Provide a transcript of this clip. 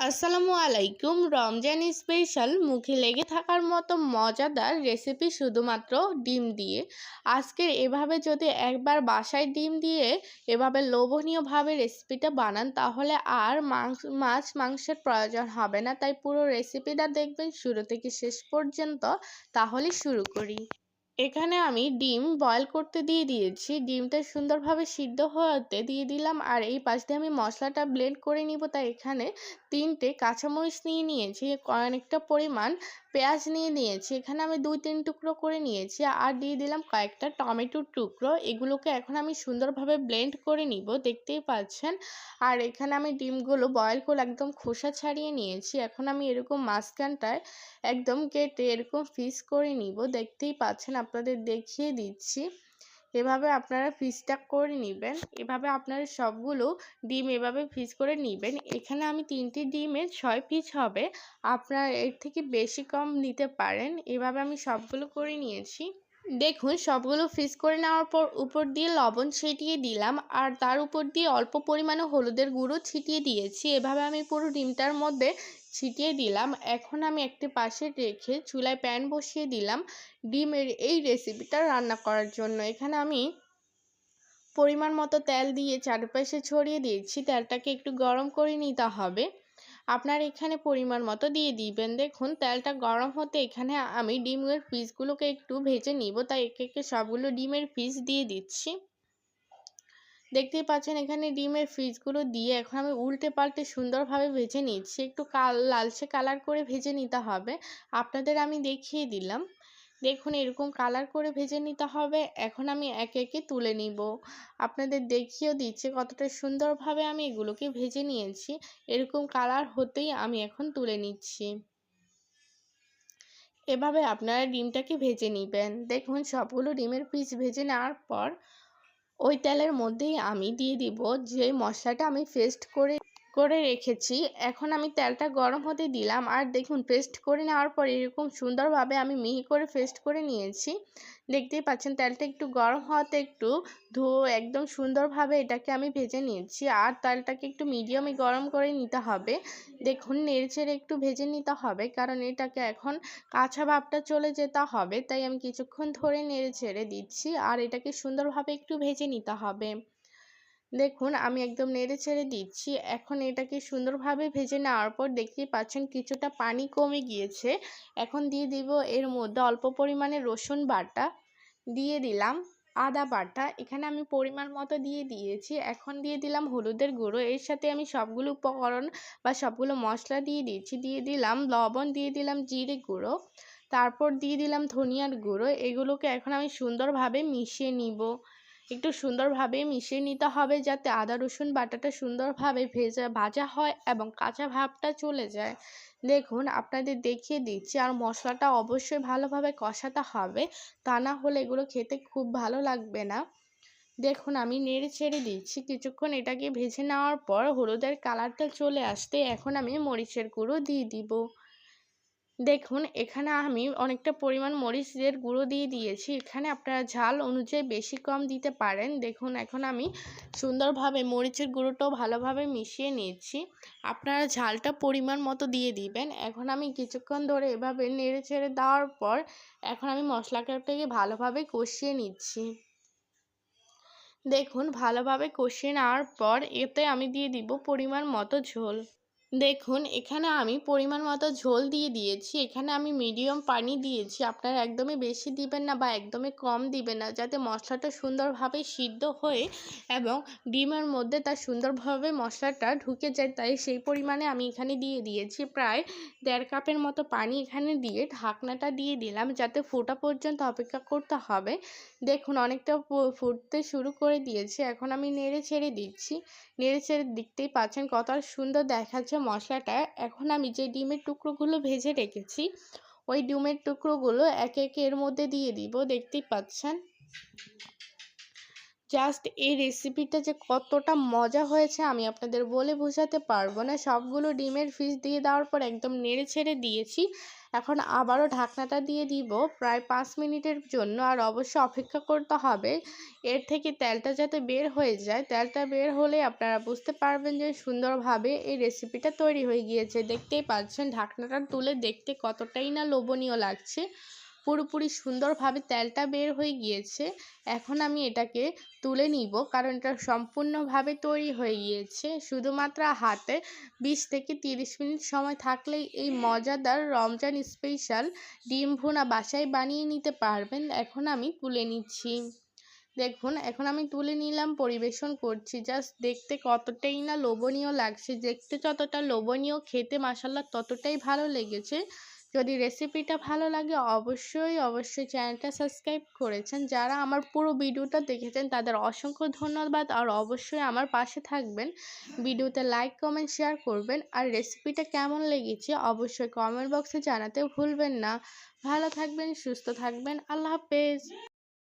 আসসালামু আলাইকুম। রমজান স্পেশাল মুখে লেগে থাকার মতো মজাদার রেসিপি শুধুমাত্র ডিম দিয়ে। আজকের এভাবে যদি একবার বাসায় ডিম দিয়ে এভাবে লোভনীয়ভাবে রেসিপিটা বানান, তাহলে আর মাংস, মাছ মাংসের প্রয়োজন হবে না। তাই পুরো রেসিপিটা দেখবেন শুরু থেকে শেষ পর্যন্ত তাহলে শুরু করি। এখানে আমি ডিম বয়েল করতে দিয়ে দিয়েছি। ডিমটা সুন্দরভাবে সিদ্ধ হতে দিয়ে দিলাম। আর এই পাশ দিয়ে আমি মশলাটা ব্লেন্ড করে নিব। তাই এখানে তিনটে কাঁচামরিচ নিয়ে নিয়েছি, অনেকটা পরিমাণ পেঁয়াজ নিয়ে নিয়েছি, এখানে আমি দুই তিন টুকরো করে নিয়েছি আর দিয়ে দিলাম কয়েকটা টমেটোর টুকরো, এগুলোকে এখন আমি সুন্দরভাবে ব্লেন্ড করে নিব, দেখতেই পাচ্ছেন। আর এখানে আমি ডিমগুলো বয়েল করে একদম খোসা ছাড়িয়ে নিয়েছি, এখন আমি এরকম মাঝখানটায় একদম কেটে এরকম পিস করে নিব, দেখতেই পাচ্ছেন, আপনাদের দেখিয়ে দিচ্ছি। এভাবে আপনারা ফিসটা করে নেবেন। এভাবে আপনারা সবগুলো ডিম এভাবে ফিস করে নেবেন। এখানে আমি তিনটি ডিমের ছয় পিস হবে। আপনারা এর থেকে বেশি কম নিতে পারেন। এভাবে আমি সবগুলো করে নিয়েছি। দেখুন, সবগুলো ফিস করে নেওয়ার পর উপর দিয়ে লবণ ছিটিয়ে দিলাম। আর তার উপর দিয়ে অল্প পরিমাণে হলুদের গুঁড়ো ছিটিয়ে দিয়েছি। এভাবে আমি পুরো ডিমটার মধ্যে ছিটিয়ে দিলাম। এখন আমি একটি পাশে রেখে চুলায় প্যান বসিয়ে দিলাম ডিমের এই রেসিপিটা রান্না করার জন্য। এখানে আমি পরিমাণ মতো তেল দিয়ে চারপাশে ছড়িয়ে দিয়েছি। তেলটাকে একটু গরম করে নিতে হবে। আপনার এখানে পরিমাণ মতো দিয়ে দিবেন। দেখুন, তেলটা গরম হতে এখানে আমি ডিমের পিসগুলোকে একটু ভেজে নিব। তাই একে একে সবগুলো ডিমের পিস দিয়ে দিচ্ছি। দেখতেই পাচ্ছেন এখানে ডিমের ফিসগুলো দিয়ে এখন আমি উল্টে পাল্টে সুন্দরভাবে ভেজে নিচ্ছি। একটু কাল, লালচে কালার করে ভেজে নিতে হবে। আপনাদের আমি দেখিয়ে দিলাম। দেখুন এরকম কালার করে ভেজে নিতে হবে। এখন আমি একে একে তুলে নিব। আপনাদের দেখিয়েও দিচ্ছি কতটা সুন্দরভাবে আমি এগুলোকে ভেজে নিয়েছি। এরকম কালার হতেই আমি এখন তুলে নিচ্ছি। এভাবে আপনারা ডিমটাকে ভেজে নেবেন। দেখুন সবগুলো ডিমের পিস ভেজে নেওয়ার পর ওই তেলের মধ্যেই আমি দিয়ে দিব যে মশলাটা আমি পেস্ট করে করে রেখেছি। এখন আমি তেলটা গরম হতে দিলাম। আর দেখুন পেস্ট করে নেওয়ার পর এরকম সুন্দরভাবে আমি মিহি করে পেস্ট করে নিয়েছি। দেখতেই পাচ্ছেন তেলটা একটু গরম হওয়াতে একটু ধুয়ে একদম সুন্দরভাবে এটাকে আমি ভেজে নিয়েছি। আর তেলটাকে একটু মিডিয়ামে গরম করে নিতে হবে। দেখুন নেড়েচেড়ে একটু ভেজে নিতে হবে, কারণ এটাকে এখন কাঁচা ভাবটা চলে যেতে হবে। তাই আমি কিছুক্ষণ ধরে নেড়েচেড়ে দিচ্ছি। আর এটাকে সুন্দরভাবে একটু ভেজে নিতে হবে। দেখুন, আমি একদম নেড়ে ছেড়ে দিচ্ছি। এখন এটাকে সুন্দরভাবে ভেজে নেওয়ার পর দেখতেই পাচ্ছেন কিছুটা পানি কমে গিয়েছে। এখন দিয়ে দিব এর মধ্যে অল্প পরিমাণে রসুন বাটা, দিয়ে দিলাম আদা বাটা। এখানে আমি পরিমাণ মতো দিয়ে দিয়েছি। এখন দিয়ে দিলাম হলুদের গুঁড়ো। এর সাথে আমি সবগুলো উপকরণ বা সবগুলো মশলা দিয়ে দিয়েছি দিয়ে দিলাম লবণ, দিয়ে দিলাম জিরে গুঁড়ো। তারপর দিয়ে দিলাম ধনিয়ার গুঁড়ো। এগুলোকে এখন আমি সুন্দরভাবে মিশিয়ে নিব। একটু সুন্দরভাবে মিশিয়ে নিতে হবে যাতে আদা, রসুন বাটাটা সুন্দরভাবে ভেজা, ভাজা হয় এবং কাঁচা ভাবটা চলে যায়। দেখুন, আপনাদের দেখিয়ে দিচ্ছি। আর মশলাটা অবশ্যই ভালোভাবে কষাতে হবে। তা না হলে এগুলো খেতে খুব ভালো লাগবে না। দেখুন, আমি নেড়ে ছেড়ে দিচ্ছি। কিছুক্ষণ এটাকে ভেজে নেওয়ার পর হলুদের কালারটা চলে আসতে এখন আমি মরিচের গুঁড়ো দিয়ে দিব। দেখুন, এখানে আমি অনেকটা পরিমাণ মরিচের গুঁড়ো দিয়ে দিয়েছি। এখানে আপনারা ঝাল অনুযায়ী বেশি কম দিতে পারেন। দেখুন, এখন আমি সুন্দরভাবে মরিচের গুঁড়োটাও ভালোভাবে মিশিয়ে নিয়েছি। আপনারা ঝালটা পরিমাণ মতো দিয়ে দিবেন। এখন আমি কিছুক্ষণ ধরে এভাবে নেড়ে ছেড়ে দেওয়ার পর এখন আমি মশলাটাকে ভালোভাবে কষিয়ে নিচ্ছি। দেখুন, ভালোভাবে কষিয়ে নেওয়ার পর এতে আমি দিয়ে দিব পরিমাণ মতো ঝোল। দেখুন, এখানে আমি পরিমাণ মতো ঝোল দিয়ে দিয়েছি। এখানে আমি মিডিয়াম পানি দিয়েছি। আপনারা একদমই বেশি দিবেন না বা একদমই কম দিবেন না। যাতে মশলাটা সুন্দরভাবে সিদ্ধ হয়ে এবং ডিমের মধ্যে তার সুন্দরভাবে মশলাটা ঢুকে যায়, তাই সেই পরিমাণে আমি এখানে দিয়ে দিয়েছি। প্রায় দেড় কাপের মতো পানি এখানে দিয়ে ঢাকনাটা দিয়ে দিলাম, যাতে ফোটা পর্যন্ত অপেক্ষা করতে হবে। দেখুন, অনেকটা ফুটতে শুরু করে দিয়েছে। এখন আমি নেড়ে ছেড়ে দিচ্ছি। নেড়ে ছেড়ে দেখতেই পাচ্ছেন কত সুন্দর দেখাচ্ছে। মশলাটা এখন আমি যে ডিমের টুকরোগুলো ভেজে রেখেছি, ওই ডিমের টুকরোগুলো একে একে এর মধ্যে দিয়ে দিব। দেখতেই পাচ্ছেন? জাস্ট এই রেসিপিটা যে কতটা মজা হয়েছে আমি আপনাদের বলে বোঝাতে পারব না। সবগুলো ডিমের ফিস দিয়ে দেওয়ার পর একদম নেড়ে ছেড়ে দিয়েছি। এখন আবারও ঢাকনাটা দিয়ে দিব প্রায় পাঁচ মিনিটের জন্য আর অবশ্যই অপেক্ষা করতে হবে। এর থেকে তেলটা যাতে বের হয়ে যায়, তেলটা বের হলে আপনারা বুঝতে পারবেন যে সুন্দরভাবে এই রেসিপিটা তৈরি হয়ে গিয়েছে। দেখতেই পাচ্ছেন ঢাকনাটা তুলে দেখতে কতটাই না লোভনীয় লাগছে। পুরোপুরি সুন্দরভাবে তেলটা বের হয়ে গিয়েছে। এখন আমি এটাকে তুলে নিব, কারণ এটা সম্পূর্ণভাবে তৈরি হয়ে গিয়েছে। শুধুমাত্র হাতে বিশ থেকে তিরিশ মিনিট সময় থাকলেই এই মজাদার রমজান স্পেশাল ডিম ভুনা বাসায় বানিয়ে নিতে পারবেন। এখন আমি তুলে নিচ্ছি। দেখুন, এখন আমি তুলে নিলাম, পরিবেশন করছি। জাস্ট দেখতে কতটাই না লোভনীয় লাগছে। দেখতে যতটা লোভনীয়, খেতে মাসাল্লা ততটাই ভালো লেগেছে। যদি রেসিপিটা ভালো লাগে অবশ্যই অবশ্যই চ্যানেলটা সাবস্ক্রাইব করেছেন। যারা আমার পুরো ভিডিওটা দেখেছেন, তাদের অসংখ্য ধন্যবাদ। আর অবশ্যই আমার পাশে থাকবেন। ভিডিওতে লাইক কমেন্ট শেয়ার করবেন। আর রেসিপিটা কেমন লেগেছে অবশ্যই কমেন্ট বক্সে জানাতে ভুলবেন না। ভালো থাকবেন, সুস্থ থাকবেন। আল্লাহ হাফেজ।